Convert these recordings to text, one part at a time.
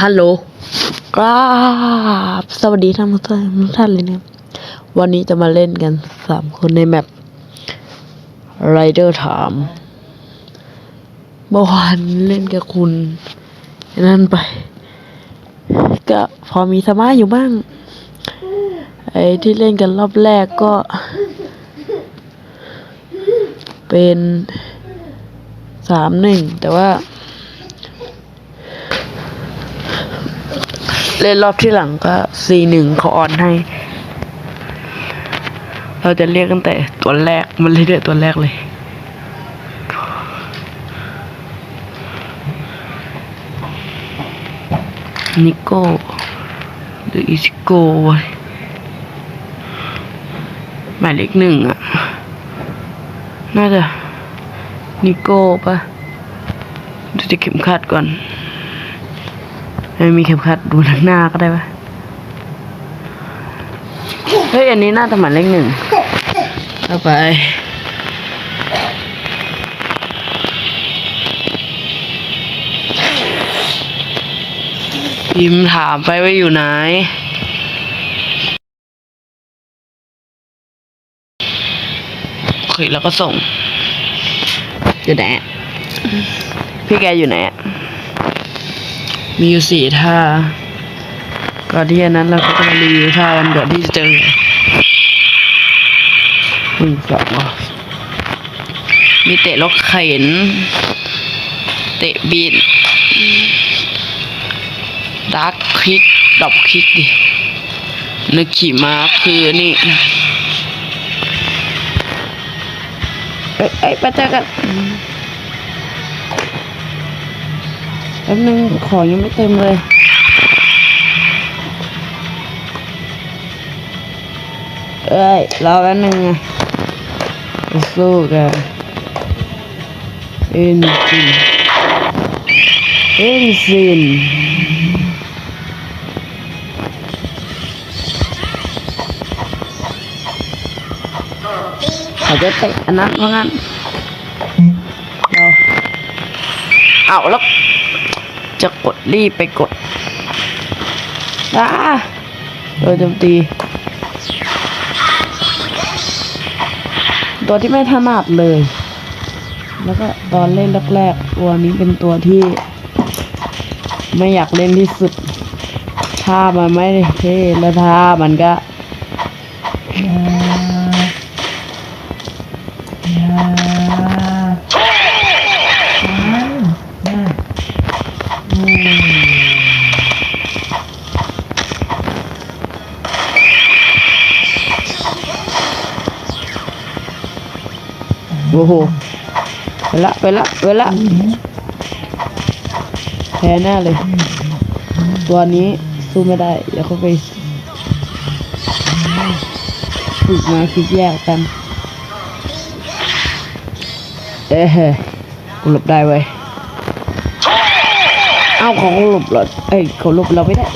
ฮัลโหลกราบสวัสดีท่านผู้ชมทุกท่านเลยนะครับวันนี้จะมาเล่นกันสามคนในแมปไรเดอร์ถาม เมื่อวานเล่นกับคุณ นั่นไป ก็พอมีสมาอยู่บ้าง ไอ้ที่เล่นกันรอบแรกก็ เป็นสามหนึ่งแต่ว่า เล่นรอบที่หลังก็สี่หนึ่งเขาออนให้ เราจะเรียกตั้งแต่ตัวแรกมันเรียกตัวแรกเลย นิโก้หรืออิซิโก้วะหมายเลขหนึ่งอะน่าจะนิโก้ปะดูที่เข็มขัดก่อน ไม่มีเข็มขัดดูทางหน้าก็ได้ปะเฮ้ย อันนี้น่าจะหมายเลขหนึ่งเอาไป พิมถามไปว่าอยู่ไหนโอเคแล้วก็ส่ง อยู่ไหนพี่แกอยู่ไหนอะ มีอยู่สี่ท่า ก่อนที่อันนั้นเราก็จะมารีวิวท่ากันก่อนที่จะเจอหนึ่งสองอะมีเตะรถเข็น เตะบีนดาร์คคลิกดอบคลิกดินึกขี่ม้าคือนี่เอ้ยเอ้ยไปเจอกัน แป๊บนึงของยังไม่เต็มเลยเอ้ยรอแป๊บนึงอะไปสู้กันเอ็นซินเอ็นซินเขาจะเตะอันนั้นเพราะงั้นเราเอาแล้ว จะกดรีบไปกดอ้าโดนโจมตี ตัวที่ไม่ถนัดเลย แล้วก็ตอนเล่นแรกๆ ตัวนี้เป็นตัวที่ ไม่อยากเล่นที่สุดท่ามันไม่เท่แล้วท่ามันก็ โอ้โหไปละไปละไปละแพ้แน่เลย ตัวนี้สู้ไม่ได้เดี๋ยวเขาไปฝึกมาคิดแยกกัน เอ้เฮ้กูหลบได้เว้ยเอ้าของหลบเหรอเอ้ยเขาหลบเราไม่ได้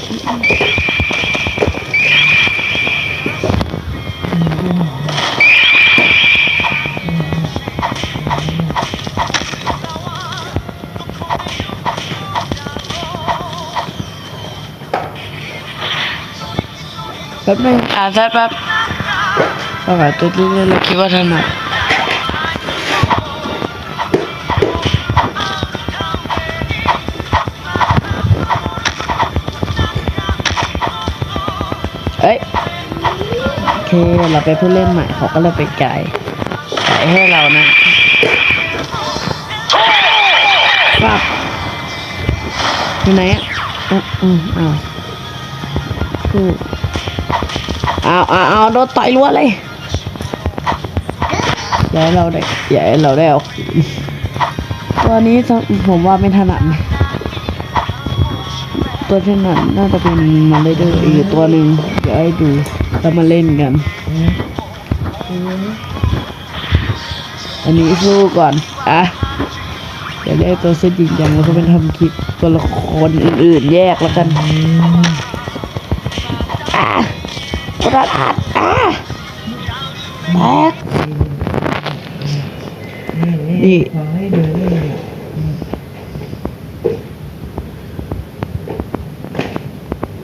ป๊บนึงอ่านได้แป๊บประวัติตัวนี้เราคิดว่าถนัดเอ้ยโอเคเราไปนผู้เล่นใหม่เขาก็เลยไปไก่ไก่ให้เรานะปับอยู่ไหนอะอะอืมอ้าวถูก เอาเอาเอาโดนต่อยรัวเลยอย่าให้เราได้อย่าให้เราได้เอาตัวนี้ผมว่าไม่ถนัดนะตัวถนัดน่าจะเป็นมาเลเดอร์อีกตัวหนึ่งเดี๋ยวให้ดูแล้วมาเล่นกัน อันนี้สู้ก่อน อะเดี๋ยวได้ตัวเส้นจริงจังแล้วก็เป็นทำคลิปตัวละครอื่นๆแยกแล้วกันอะ ประหาดอะแบกนี่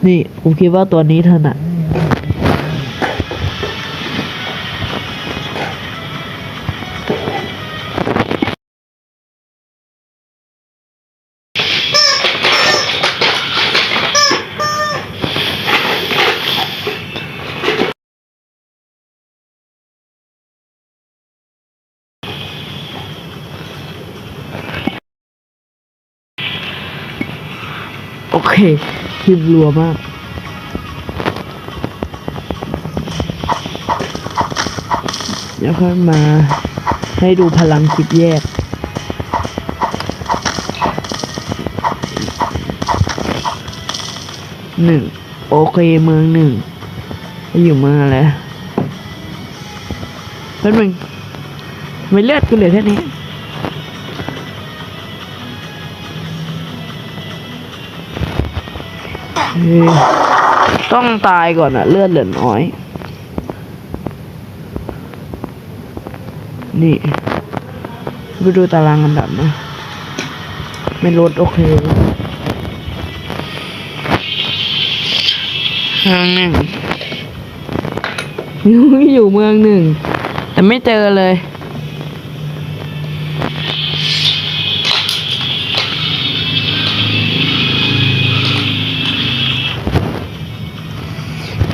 นี่ผมคิดว่าตัวนี้ถนัด เคคลิปรัวมากเดี๋ยวค่อยมาให้ดูพลังคลิปแยก หนึ่ง โอเคเมืองหนึ่งอยู่เมืองอะไรเป็นมึงไม่เลือดกูเหลือแค่นี้ ต้องตายก่อนอะเลือดเหลือน้อย นี่ไปดูตารางอันดับนะ ไม่ลดโอเคเมืองหนึ่งอยู่เมืองหนึ่ง แต่ไม่เจอเลย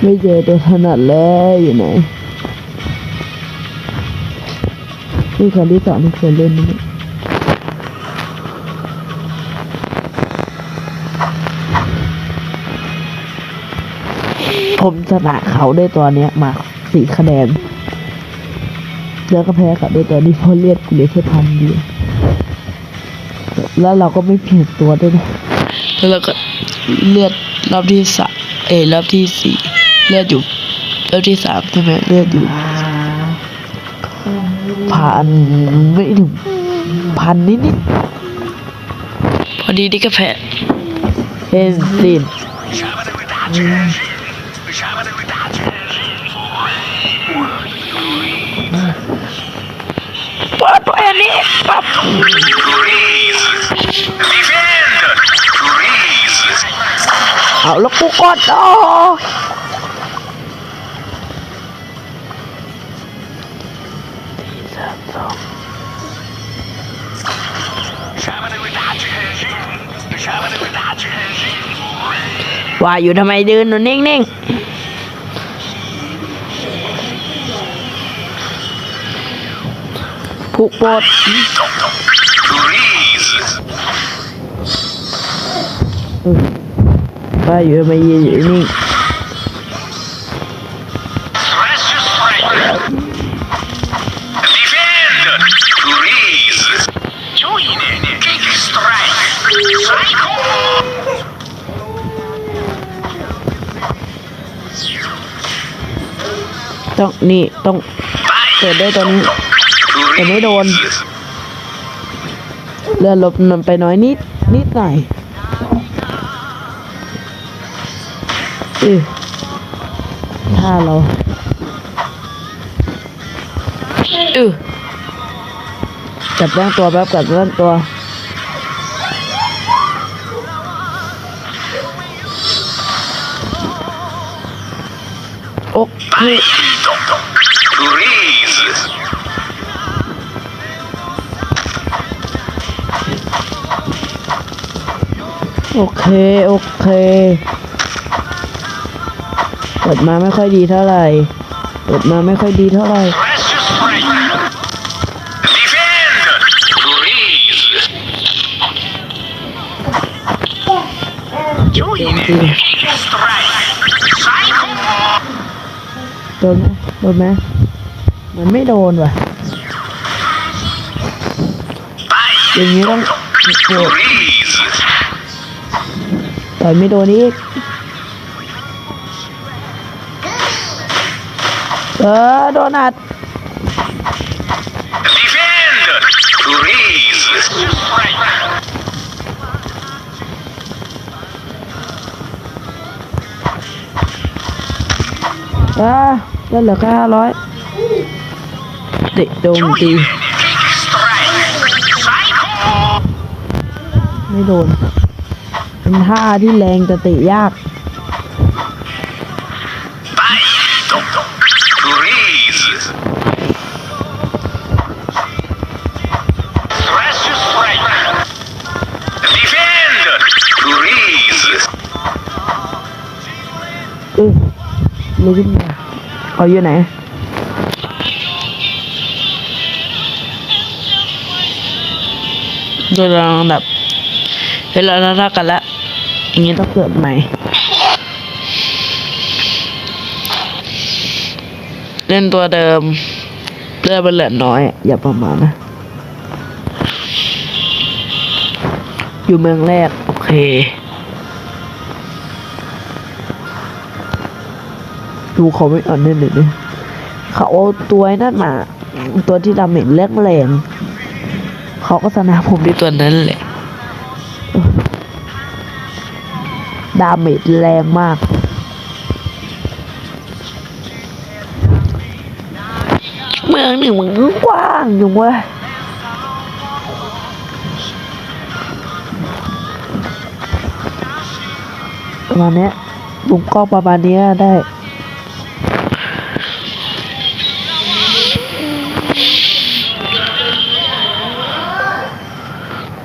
ไม่เจอตัวถนัดแล้วอยู่ไหนนี่คนที่สองที่เคยเล่นนี่ผมชนะเขาได้ตัวเนี้ยมาสี่คะแนน แล้วก็แพ้เขาด้วยตัวนี้เพราะเลือดกูเหลือแค่พันเดียวแล้วเราก็ไม่เปลี่ยนตัวด้วยนะแล้วเราก็เลือดรอบที่สามเอรอบที่สี่ เลือดอยู่รอบที่สามใช่ไหมเลือดอยู่พันไม่ถึงพันนิดนิดพอดีนี่ก็แพ้เอ็นซินเปิดตัวเองนี่ปั๊บ Freeze! Defend! Freeze! เอาแล้วกูกดอ๋อ ว่าอยู่ทำไมยืนอยู่นิ่งๆผูกปด Freeze! ว่าอยู่ทำไมยืนอยู่นิ่ง ต้องนี่ต้องเกิดได้ตัวนี้แต่ไม่โดนเลือดลบนำไปน้อยนิดนิดหน่อยเออถ้าเราเออจับร่างตัวแป๊บจับร่างตัวโอเค โอเค โอเคเปิดมาไม่ค่อยดีเท่าไหร่เปิดมาไม่ค่อยดีเท่าไหร่ Join in! Kick strike! Psycho! โดนไหมโดนไหม มันไม่โดนว่ะอย่างนี้ต้องโดด Freeze! ต่อยไม่โดนอีกเออโดนอัดอ่าเล่นเหลือแค่ห้าร้อย ติโจมตีไม่โดน เป็นท่าที่แรงจิตะยากเออเลยขึ้นมาเขาอยู่ไหน โดยลำดับเวลาเราเท่ากันแล้วอย่างนี้ต้องเกิดใหม่เล่นตัวเดิมเลือดมันเหลือน้อย อย่าประมาทนะ อยู่เมืองแรก โอเค ดูเขาไม่อ่อนเล่นเลยเขาเอาตัวนั่นมา ตัวที่ดาเมจแรงแรง เขาก็ชนะผมด้วยตัวนั้นแหละดาเมจแรงมาก เมืองหนึ่งมันกว้างอยู่เว้ยประมาณนี้ยบุมกล้องประมาณนี้ได้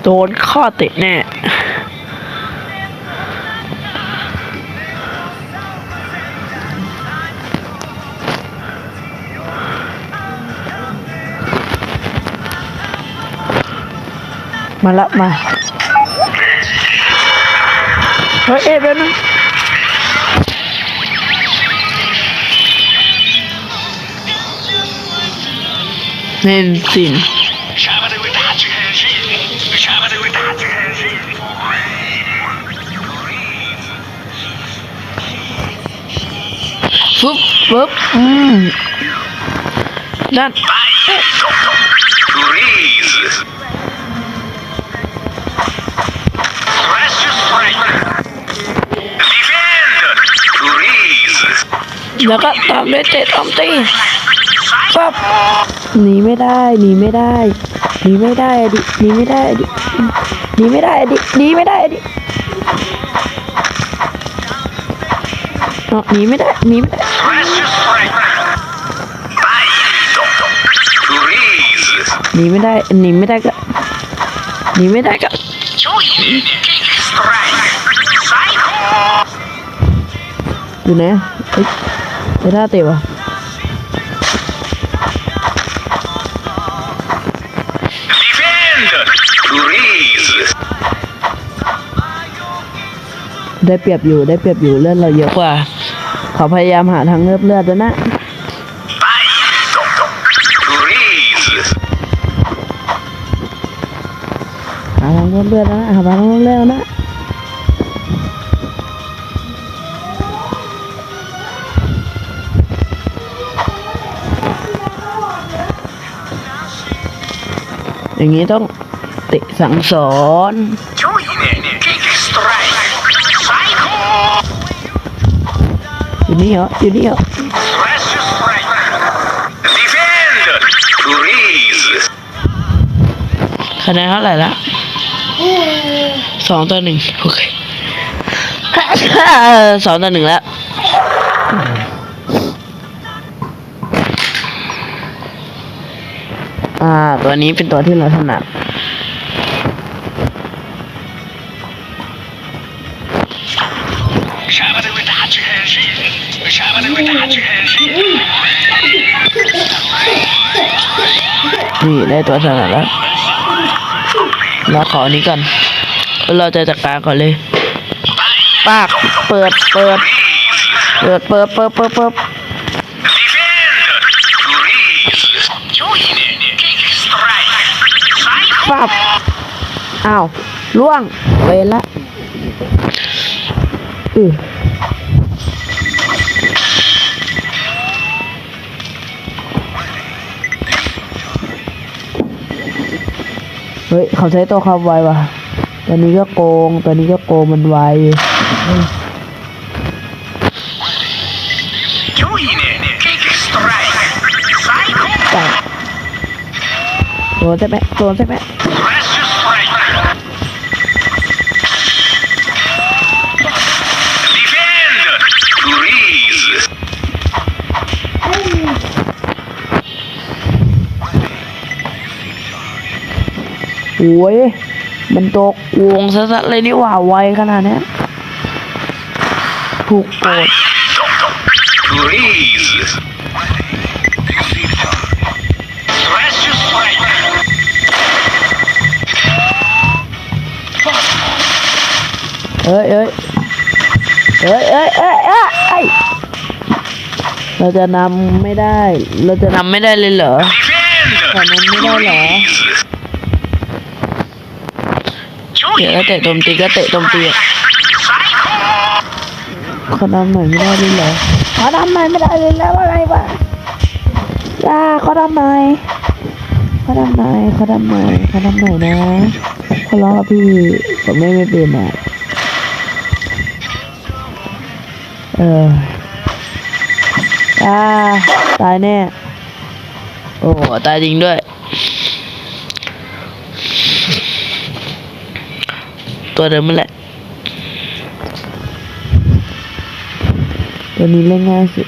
โดนข้อเตะแน่มาละมา เฮ้ยเอ็ดแล้วนะเล่นสิน ฟึบฟึบอืมนั่นแล้วก็ตามด้วยเตะตามตีปั๊บหนีไม่ได้หนีไม่ได้หนีไม่ได้อดิหนีไม่ได้อดิหนีไม่ได้อดิหนีไม่ได้อดิหนีไม่ได้หนีไม่ได้ หนีไม่ได้หนีไม่ได้ก็หนีไม่ได้ก็อยู่ไหนะเฮ้ยไปท่าเตะวะได้เปรียบอยู่ได้เปรียบอยู่เลือดเราเยอะกว่าเขาพยายามหาทางเลือดเลือดแล้วนะาทางเลือดเลือดแล้วนะหาทางเลือดเลือดแล้วนะอย่างนี้ต้องเตะสั่งสอนอยู่นี่เหรออยู่นี่เหรอคะแนนเท่าไหร่ละ สองต่อหนึ่งโอเคสองต่อหนึ่งแล้วอ่าตัวนี้เป็นตัวที่เราถนัดนี่ได้ตัวถนัดแล้วเราขออันนี้ก่อน เราจะจัดการก่อนเลยปากเปิดเปิด เปิดเปิดเปิดเปิดเปิดปับอ้าวล่วงเวละอือเฮ้ย เขาใช้ตัวความไวว่ะ ตัวนี้ก็โกงตัวนี้ก็โกงมันไว Join it. Kick strike. Psycho. แต่โดนใช่ไหมโดนใช่ไหม Press your strike. Defend. Freeze. โอ้ย มันตกวงซะๆเลยนี่หว่าไวขนาดเนี้ยถูกโกด Freeze. Thrust to strike. เอ้ยเอ้ยเอ้ยเอ้ยเอ้ยเอ้ยเอ้ยเราจะนำไม่ได้ เราจะนำไม่ได้เลยเหรอ Defend. ขอนั้นไม่ได้เหรอ เดี๋ยวก็เตะโจมตีก็เตะโจมตีอะขอนำหน่อยไม่ได้เลยเหรอขอนำหน่อยไม่ได้เลยแล้วอะไรวะย่าขอนำหน่อยขอนำหน่อยขอนำหน่อยขอนำหน่อยนะขอร้องพี่ผมไม่ไม่เป็นอะเอออ่าตายแน่โอ้ตายจริงด้วย ตัวเดิมนั่นแหละ ตัวนี้เล่นง่ายสุด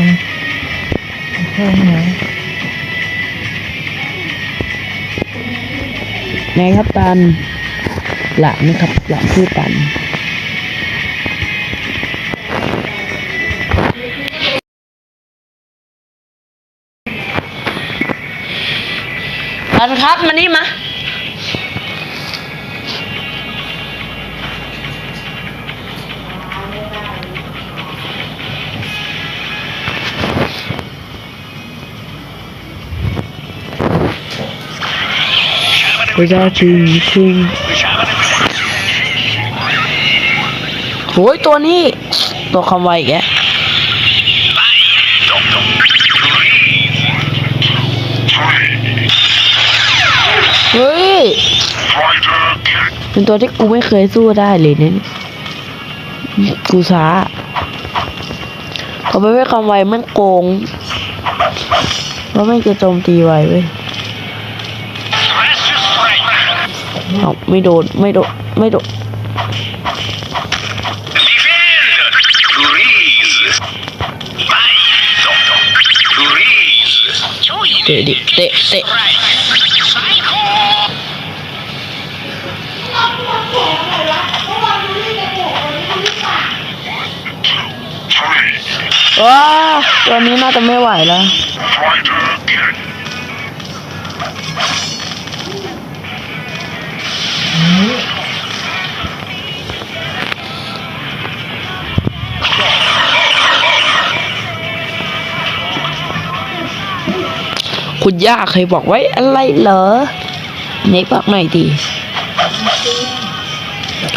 ามน้องแฟนกันแค่ไหนไงครับตันหละนะครับหละชื่อตันตันครับมานี่มา พระเจ้าจิงจิงโอ้ยตัวนี้ ตัวคำไวแกเฮ้ย เป็นตัวที่กูไม่เคยสู้ได้เลยเนี่ยกูช้าเขาไม่ไม่คำไวมันโกงแล้วไม่จะโจมตีไวเว้ย เอาไม่โดนไม่โดนไม่โดน Defend. Freeze. Fight. Freeze. เตะดิเตะเตะ Strike. Psycho. ว้าตัวนี้น่าจะไม่ไหวแล้ว คุณย่าเคยบอกไว้อะไรเหรอ เน็กบอกหน่อยดี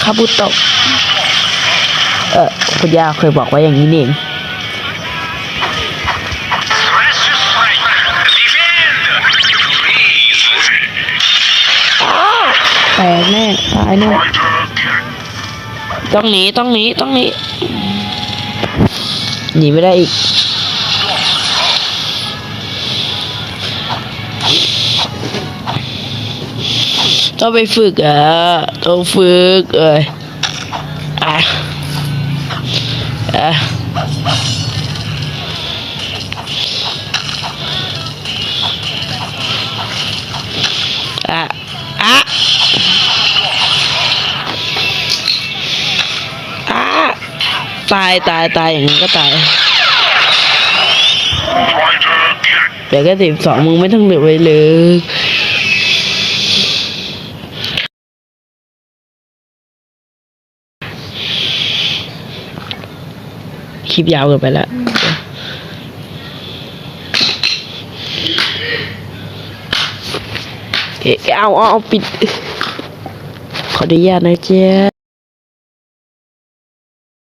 คาบุโตะเออคุณย่าเคยบอกไว้อย่างนี้นี่เอง Thrust to strike. Defend. Freeze. แตกแน่ตายแน่ต้องหนีต้องหนีต้องหนีหนีไม่ได้อีก ต้องไปฝึกอะต้องฝึกเอ้ยอะอะอะอะอะตายตายตายอย่างนั้ก็ตายแต่ก็สิบสองมึงไม่ต้องเหลือไว้เลย ค ลิปยาวเกินไปแล้วเอ๊ะเอาเอาเอาปิด ขออนุญาตนะเจ๊